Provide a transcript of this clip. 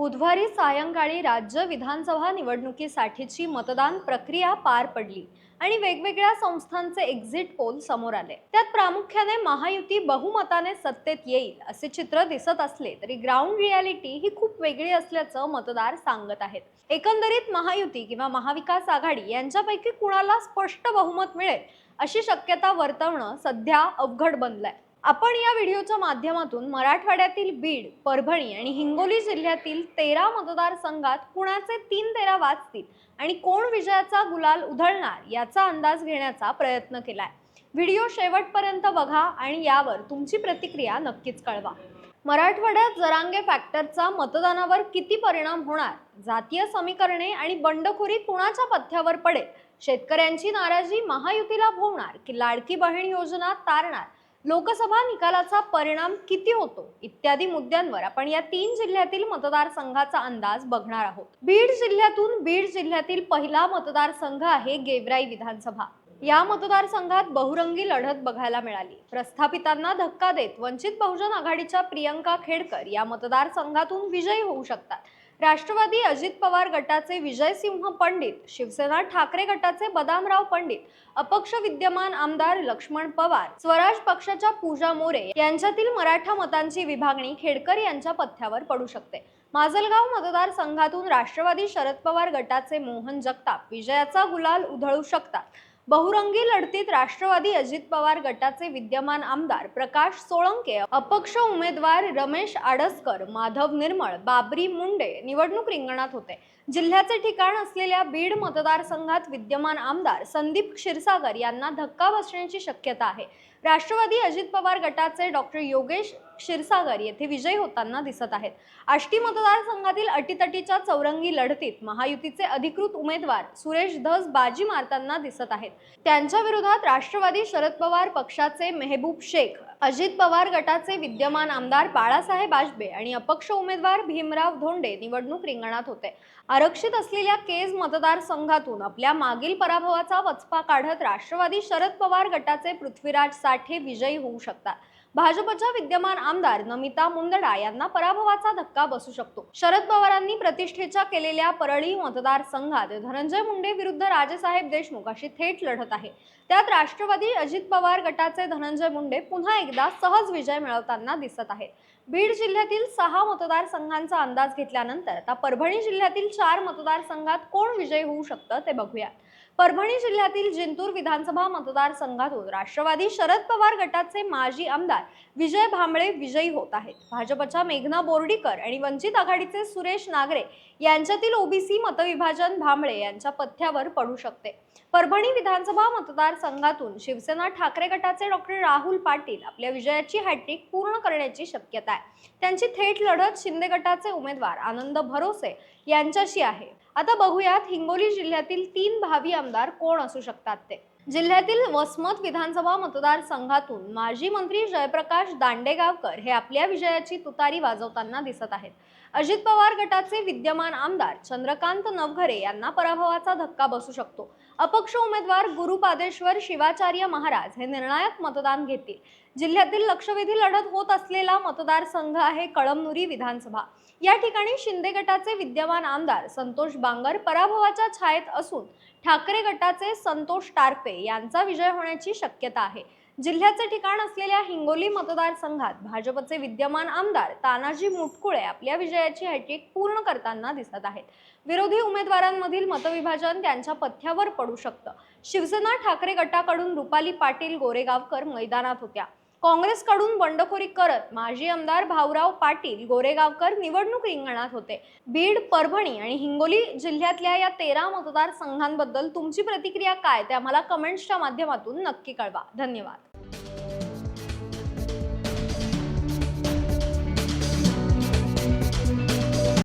बुधवारी सायंकाळी राज्य विधानसभा निवडणुकीसाठीची मतदान प्रक्रिया पार पडली आणि वेगवेगळ्या संस्थांचे एक्झिट पोल समोर आले. त्यात प्रामुख्याने महायुती बहुमताने सत्तेत येईल असे चित्र दिसत असले तरी ग्राउंड रियालिटी ही खूप वेगळी असल्याचं मतदार सांगत आहेत. एकंदरीत महायुती किंवा महाविकास आघाडी यांच्यापैकी कुणाला स्पष्ट बहुमत मिळेल अशी शक्यता वर्तवणं सध्या अवघड बनलंय. आपण या व्हिडिओच्या माध्यमातून मराठवाड्यातील बीड परभणी आणि हिंगोली जिल्ह्यातील तेरा मतदारसंघात कुणाचे तीन तेरा वाचतील आणि कोण विजयाचा गुलाल उधळणार याचा अंदाज घेण्याचा प्रयत्न केलाय. व्हिडिओ शेवटपर्यंत बघा आणि यावर तुमची प्रतिक्रिया नक्कीच कळवा. मराठवाड्यात जरांगे फॅक्टरचा मतदानावर किती परिणाम होणार? जातीय समीकरणे आणि बंडखोरी कुणाच्या पथ्यावर पडेल? शेतकऱ्यांची नाराजी महायुतीला भोवणार की लाडकी बहीण योजना तारणार? लोकसभा निकालाचा परिणाम किती होतो? इत्यादी मुद्द्यांवर आपण या तीन जिल्ह्यातील मतदारसंघाचा अंदाज बघणार आहोत. बीड जिल्ह्यातून बीड जिल्ह्यातील पहिला मतदारसंघ आहे गेवराई विधानसभा. या मतदारसंघात बहुरंगी लढत बघायला मिळाली. प्रस्थापितांना धक्का देत वंचित बहुजन आघाडीच्या प्रियंका खेडकर या मतदारसंघातून विजयी होऊ शकतात. राष्ट्रवादी अजित पवार गटाचे विजयसिंह पंडित शिवसेना ठाकरे गटाचे बदामराव पंडित अपक्ष विद्यमान आमदार लक्ष्मण पवार स्वराज पक्षाच्या पूजा मोरे यांच्यातील मराठा मतांची विभागणी खेडकर यांच्या पथ्यावर पडू शकते. माजलगाव मतदारसंघातून राष्ट्रवादी शरद पवार गटाचे मोहन जगताप विजयाचा गुलाल उधळू शकतात. बहुरंगी लढतीत राष्ट्रवादी अजित पवार गटाचे विद्यमान आमदार प्रकाश सोळंके अपक्ष उमेदवार रमेश आडसकर माधव निर्मळ बाबरी मुंडे निवडणूक रिंगणात होते. जिल्ह्याचे ठिकाण असलेल्या बीड मतदारसंघात विद्यमान आमदार संदीप क्षीरसागर यांना धक्का बसण्याची शक्यता आहे. राष्ट्रवादी अजित पवार गटाचे डॉक्टर योगेश क्षीरसागर येथे विजयी होताना दिसत आहेत. आष्टी मतदारसंघातील अटीतटीच्या चौरंगी लढतीत महायुतीचे अधिकृत उमेदवार सुरेश धस बाजी मारताना दिसत आहेत. त्यांच्या विरोधात राष्ट्रवादी शरद पवार पक्षाचे मेहबूब शेख अजित पवार गटाचे विद्यमान आमदार बाळासाहेब आजबे आणि अपक्ष उमेदवार भीमराव धोंडे निवडणूक रिंगणात होते. आरक्षित असलेल्या केज मतदारसंघातून आपल्या मागील पराभवाचा वचपा काढत राष्ट्रवादी शरद पवार गटाचे पृथ्वीराज साठे विजयी होऊ शकतात. भाजपच्या विद्यमान आमदार नमिता मुंदडा यांना पराभवाचा धक्का बसू शकतो. शरद पवारांनी प्रतिष्ठेच्या केलेल्या परळी मतदारसंघात धनंजय मुंडे विरुद्ध राजेसाहेब देशमुख अशी थेट लढत आहे. त्यात राष्ट्रवादी अजित पवार गटाचे धनंजय मुंडे पुन्हा एकदा सहज विजय मिळवताना दिसत आहेत. बीड जिल्ह्यातील सहा मतदारसंघांचा अंदाज घेतल्यानंतर आता परभणी जिल्ह्यातील चार मतदारसंघात कोण विजयी होऊ शकतं ते बघूया परभणी जिल्ह्यातील जिंतूर विधानसभा मतदारसंघातून राष्ट्रवादी शरद पवार गटाचे माजी आमदार विजय भांबळे विजयी होत आहेत. भाजपच्या मेघना बोर्डीकर आणि वंचित आघाडीचे सुरेश नागरे यांच्यातील ओबीसी मतविभाजन भांबळे यांच्या पथ्यावर पडू शकते. परभणी विधानसभा मतदारसंघातून शिवसेना ठाकरे गटाचे डॉक्टर राहुल पाटील आपल्या विजयाची हॅट्रिक पूर्ण करण्याची शक्यता आहे. त्यांची थेट लढत शिंदे गटाचे उमेदवार आनंद भरोसे यांच्याशी आहे. आता बघूयात हिंगोली जिल्ह्यातील तीन भावी आमदार कोण असू शकतात ते. जिल्ह्यातील वसमत विधानसभा मतदारसंघातून माजी मंत्री जयप्रकाश दांडेगावकर हे आपल्या विजयाची तुतारी वाजवताना दिसत आहेत. अजित पवार गटाचे विद्यमान आमदार चंद्रकांत नवघरे यांना पराभवाचा धक्का बसू शकतो. अपक्ष उमेदवार गुरुपादेश्वर शिवाचार्य महाराज हे निर्णायक मतदान घेतील. जिल्ह्यातील लक्षवेधी लढत होत असलेला मतदारसंघ आहे कळमनुरी विधानसभा. या ठिकाणी शिंदे गटाचे विद्यमान आमदार संतोष बांगर पराभवाच्या छायेत असून ठाकरे गटाचे संतोष टारपे यांचा विजय होण्याची शक्यता आहे. जिल्ह्याचे ठिकाण असलेल्या हिंगोली मतदारसंघात भाजपचे विद्यमान आमदार तानाजी मुटकुळे आपल्या विजयाची हॅट्रिक पूर्ण करताना दिसत आहेत. विरोधी उमेदवारांमधील मतविभाजन त्यांच्या पथ्यावर पडू शकतं. शिवसेना ठाकरे गटाकडून रुपाली पाटील गोरेगावकर मैदानात होत्या. काँग्रेसकडून बंडखोरी करत माजी आमदार भाऊराव पाटील गोरेगावकर निवडणूक रिंगणात होते. बीड परभणी आणि हिंगोली जिल्ह्यातल्या या तेरा मतदारसंघांबद्दल तुमची प्रतिक्रिया काय? ते आम्हाला कमेंट्सच्या माध्यमातून नक्की कळवा. धन्यवाद.